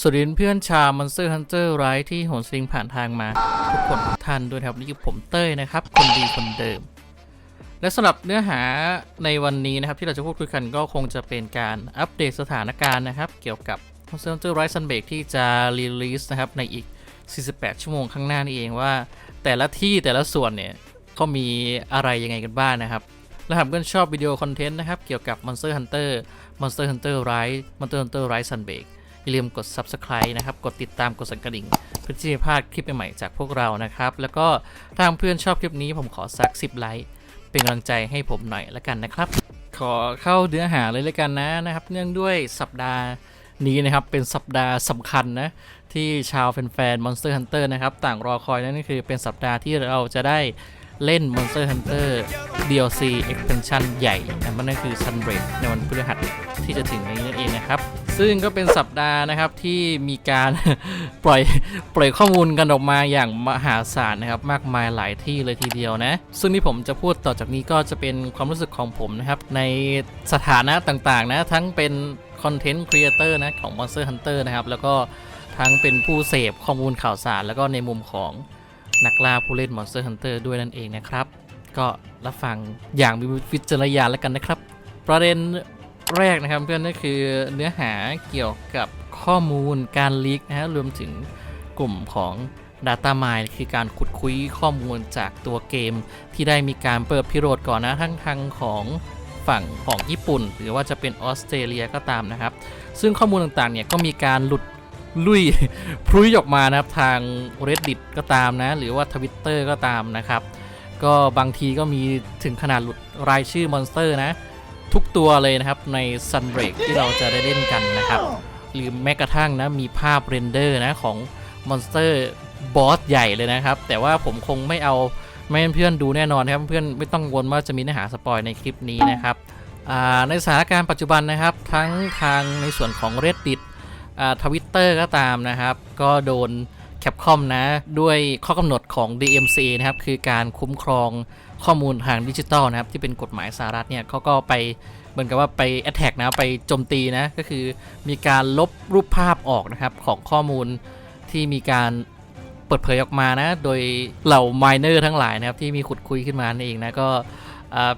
สวัสดีเพื่อนชาว Monster Hunter ไร้ที่โหนสลิงผ่านทางมา ทุกคนทุกท่านด้วยครับ นี่คือผมเต้ยนะครับ คนดีคนเดิม และสำหรับเนื้อหาในวันนี้นะครับ ที่เราจะพูดคุยกันก็คงจะเป็นการอัปเดตสถานการณ์นะครับ เกี่ยวกับ Monster Hunter Rise Sunbreak ที่จะรีลีสนะครับในอีก 48 ชั่วโมงข้างหน้านี่เองว่า แต่ละที่แต่ละส่วนเนี่ยเขามีอะไรยังไงกันบ้างนะครับและหากเพื่อนชอบวิดีโอคอนเทนต์นะครับเกี่ยวกับ Monster Hunter Monster Hunter Rise Monster Hunter Rise Sunbreak อย่าลืมกด Subscribe นะครับ กดติดตามกดสั่นกระดิ่ง เพื่อที่จะพลาดคลิปใหม่ๆจากพวกเรานะครับ แล้วก็ถ้าเพื่อนชอบคลิปนี้ผมขอสัก 10 ไลค์ เป็นกำลังใจให้ผมหน่อยละกันนะครับ ขอเข้าเนื้อหาเลยละกันนะนะครับ เนื่องด้วยสัปดาห์นี้นะครับ เป็นสัปดาห์สำคัญนะที่ชาวแฟนๆ Monster Hunter นะครับ ต่างรอคอยนั่นคือเป็นสัปดาห์ที่เราจะได้เล่น Monster Hunter DLC expansion ใหญ่นะมันนั่นคือ Sunbreak ในวันพฤหัสที่จะถึงนี้นั่นเองนะครับ ซึ่งก็เป็นสัปดาห์นะครับที่มีการ ปล่อยปล่อยข้อมูลกันออกมาอย่างมหาศาลนะครับ มากมายหลายที่เลยทีเดียวนะ ซึ่งที่ผมจะพูดต่อจากนี้ก็จะเป็นความรู้สึกของผมนะครับ ในสถานะต่างๆ นะ ทั้งเป็นคอนเทนต์ครีเอเตอร์นะของ Monster Hunter นะครับ แล้วก็ทั้งเป็นผู้เสพข้อมูลข่าวสาร แล้วก็ในมุมของนักล่าผู้เล่น Monster Hunter ด้วยนั่นเองนะครับ ก็รับฟังอย่างมีวิจารณญาณแล้วกันนะครับ ประเด็น แรกนะครับเพื่อนก็คือเนื้อหาเกี่ยวกับข้อมูลการลีกนะฮะรวมถึงกลุ่มของ Data Mine คือการขุดคุยข้อมูลจากตัวเกม ที่ได้มีการเปิดพิโรธก่อนนะทั้งทางของฝั่งของญี่ปุ่น หรือว่าจะเป็นออสเตรเลียก็ตามนะครับ ซึ่งข้อมูลต่างๆเนี่ยก็มีการหลุดลุยพรุยออกมานะครับทาง Reddit ก็ตามนะ หรือว่า Twitter ก็ตามนะครับ ก็บางทีก็มีถึงขนาดหลุดรายชื่อมอนสเตอร์นะ ทุกตัวเลยนะครับใน Sunbreak ที่เราจะได้เล่นกันนะครับ หรือแม้กระทั่งนะมีภาพเรนเดอร์นะของมอนสเตอร์บอสใหญ่เลยนะครับ แต่ว่าผมคงไม่เอาไม่ให้เพื่อนดูแน่นอนครับเพื่อนไม่ต้องกังวลว่าจะมีเนื้อหาสปอยในคลิปนี้นะครับในสถานการณ์ปัจจุบันนะครับ ทั้งทางในส่วนของ Reddit ทวิตเตอร์ก็ตามนะครับ ก็โดน แคปคอมนะ ด้วยข้อกำหนดของ DMCA นะครับ คือการคุ้มครองข้อมูลทางดิจิทัลนะครับ ที่เป็นกฎหมายสหรัฐเนี่ยเขาก็ไปเหมือนกับว่าไป attack นะ ไปโจมตีนะ ก็คือมีการลบรูปภาพออกนะครับ ของข้อมูลที่มีการเปิดเผยออกมานะ โดยเหล่า miner ทั้งหลายนะครับ ที่มีขุดคุยขึ้นมานั่นเองนะก็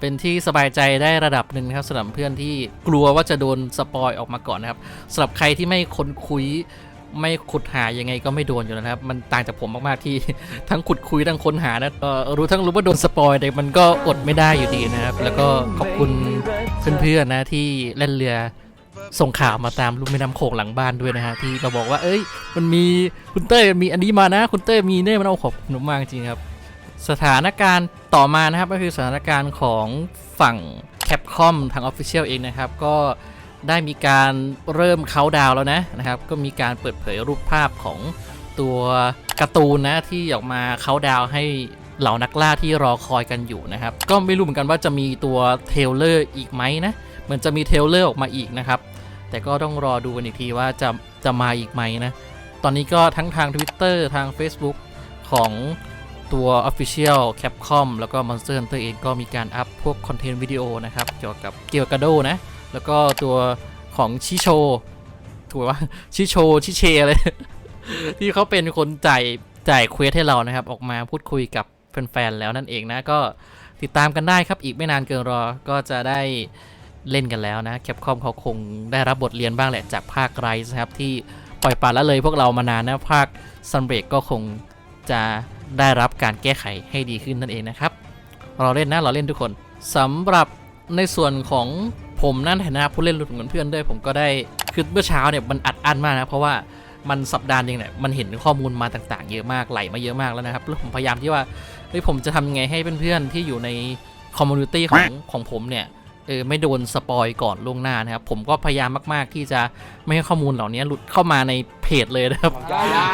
เป็นที่สบายใจได้ระดับหนึ่งนะครับสำหรับเพื่อนที่กลัวว่าจะโดนสปอยออกมาก่อนนะครับสำหรับใครที่ไม่ค้นคุย ไม่ขุดหายังไงก็ไม่โดนอยู่แล้วนะครับมันต่างจากผมมากๆที่ทั้งขุดคุยทั้งค้นหานะเออรู้ทั้งรู้ว่าโดนสปอยแต่มันก็อดไม่ได้อยู่ดีนะครับ แล้วก็ขอบคุณเพื่อนๆนะที่เล่นเรือส่งข่าวมาตามลุ่มแม่น้ำโขงหลังบ้านด้วยนะฮะที่เราบอกว่า เอ้ย มันมีคุณเต้ยมีอันนี้มานะ คุณเต้ยมีเนี่ยมันเอาขอบคุณมากจริงครับ สถานการณ์ต่อมานะครับก็คือสถานการณ์ของฝั่ง Capcom ทาง Official เองนะครับ ก็ ได้มีการเริ่มเขาดาวแล้วนะนะครับ ก็มีการเปิดเผยรูปภาพของตัวการ์ตูนนะที่ออกมาเขาดาวให้เหล่านักล่าที่รอคอยกันอยู่นะครับ ก็ไม่รู้เหมือนกันว่าจะมีตัวเทลเลอร์อีกไหมนะเหมือนจะมีเทลเลอร์ออกมาอีกนะครับ แต่ก็ต้องรอดูกันอีกทีว่าจะจะมาอีกไหมนะ ตอนนี้ก็ทั้งทาง Twitter ทาง Facebook ของตัว Official Capcom แล้วก็ Monster Hunter เองก็มีการอัพพวกคอนเทนต์วิดีโอนะครับ เกี่ยวกับเกียวกาโดนะ แล้วก็ตัวของชิโชถูกว่าชิโชชิเชอะไรที่เขาเป็นคนจ่ายจ่ายเควสให้เรานะครับ ออกมาพูดคุยกับแฟนๆแล้วนั่นเองนะ ก็ติดตามกันได้ครับอีกไม่นานเกินรอก็จะได้เล่นกันแล้วนะแคปคอมเขาคงได้รับบทเรียนบ้างแหละจากภาคไรส์นะครับ ที่ปล่อยปละละเลยพวกเรามานานนะ ภาคซันเบรกก็คงจะได้รับการแก้ไขให้ดีขึ้นนั่นเองนะครับ เราเล่นนะ เราเล่นทุกคนสำหรับในส่วนของ ผมนั่นฐานะผู้เล่นรุ่นเหมือนเพื่อนด้วยผมก็ได้คือเมื่อเช้าเนี่ยมันอัดอั้นมากนะเพราะว่ามันสัปดาห์นึงเนี่ยมันเห็นข้อมูลมาต่างๆ เยอะมากไหลมาเยอะมากแล้วนะครับแล้วผมพยายามที่ว่าเฮ้ยผมจะทำยังไงให้เพื่อนๆที่อยู่ในคอมมูนิตี้ของของผมเนี่ยเออไม่โดนสปอยก่อนล่วงหน้านะครับ ผมก็พยายามมากๆที่จะไม่ให้ข้อมูลเหล่านี้หลุดเข้ามาในเพจเลยนะครับ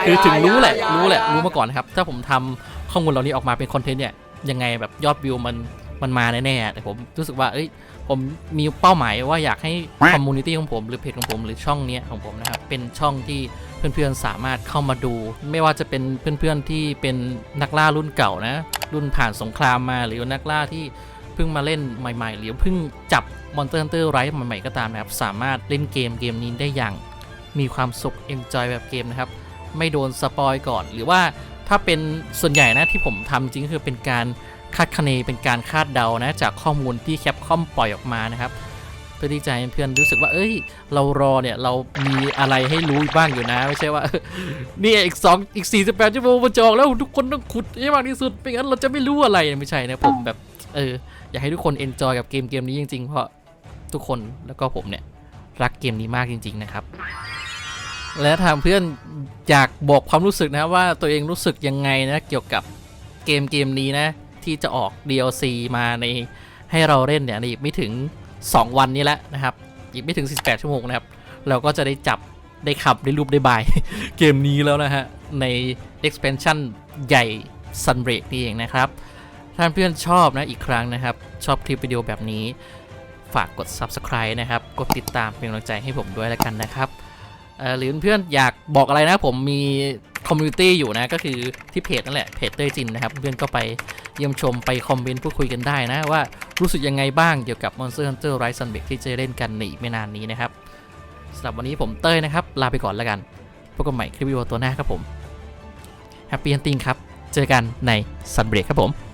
คือถึงรู้แหละรู้แหละรู้มาก่อนนะครับ ถ้าผมทำข้อมูลเหล่านี้ออกมาเป็นคอนเทนต์เนี่ยยังไงแบบยอดวิวมัน มันมาแน่ๆแต่ผมรู้สึกว่าเอ้ยผมมีเป้าหมายว่าอยากให้คอมมูนิตี้ของผมหรือเพจของผมหรือช่องเนี้ยของผมนะครับ เป็นช่องที่เพื่อนๆสามารถเข้ามาดู ไม่ว่าจะเป็นเพื่อนๆที่เป็นนักล่ารุ่นเก่านะ รุ่นผ่านสงครามมาหรือนักล่าที่เพิ่งมาเล่นใหม่ๆ หรือเพิ่งจับ Monster Hunter Rise ใหม่ๆก็ตามนะครับ สามารถเล่นเกมเกมนี้ได้อย่างมีความสุข enjoy แบบเกมนะครับ ไม่โดนสปอยก่อนหรือว่าถ้าเป็นส่วนใหญ่นะที่ผมทำจริงก็คือเป็นการ คาดคะเนเป็นการคาดเดานะจากข้อมูลที่แคปคอมปล่อยออกมานะครับ เพื่อที่จะให้เพื่อนรู้สึกว่า เอ้ย เรารอเนี่ยเรามีอะไรให้รู้บ้างอยู่นะ ไม่ใช่ว่านี่อีกสองอีก48ชั่วโมงมันจออกแล้วทุกคนต้องขุดให้มากที่สุดไม่งั้นเราจะไม่รู้อะไรไม่ใช่นะผมแบบเอออยากให้ทุกคนเอนจอยกับเกมเกมนี้จริงๆ เพราะทุกคนแล้วก็ผมเนี่ยรักเกมนี้มากจริง ๆ นะครับ และทางเพื่อนอยากบอกความรู้สึกนะว่าตัวเองรู้สึกยังไงนะเกี่ยวกับเกมเกมนี้นะ ที่จะออก DLC มาในให้เราเล่นเนี่ยอีกไม่ถึง 2 วันนี้แล้วนะครับ อีกไม่ถึง 48 ชั่วโมงนะครับ เราก็จะได้จับได้ขับได้รูปได้บาย เกมนี้แล้วนะฮะ ใน expansion ใหญ่ Sunbreak นี่เองนะครับถ้านเพื่อนชอบนะอีกครั้งนะครับ ชอบคลิปวิดีโอแบบนี้ ฝากกด subscribe นะครับ กดติดตามเป็นกำลังใจให้ผมด้วยแล้วกันนะครับเอ่อหรือเพื่อนอยากบอกอะไรนะผมมีคอมมูนิตี้อยู่นะ ก็คือที่เพจนั่นแหละเพจเต้ยจินนะครับ เพื่อนก็ไป เยี่ยมชมไปคอมเมนต์พูดคุยกันได้นะว่ารู้สึกยังไงบ้างเกี่ยวกับ Monster Hunter Rise Sunbreak ที่จะเล่นกันในอีกไม่นานนี้นะครับสำหรับวันนี้ผมเต้ยนะครับ ลาไปก่อนแล้วกันพบกันใหม่คลิปวิดีโอตัวหน้าครับผม Happy Hunting ครับ เจอกันใน Sunbreak ครับผม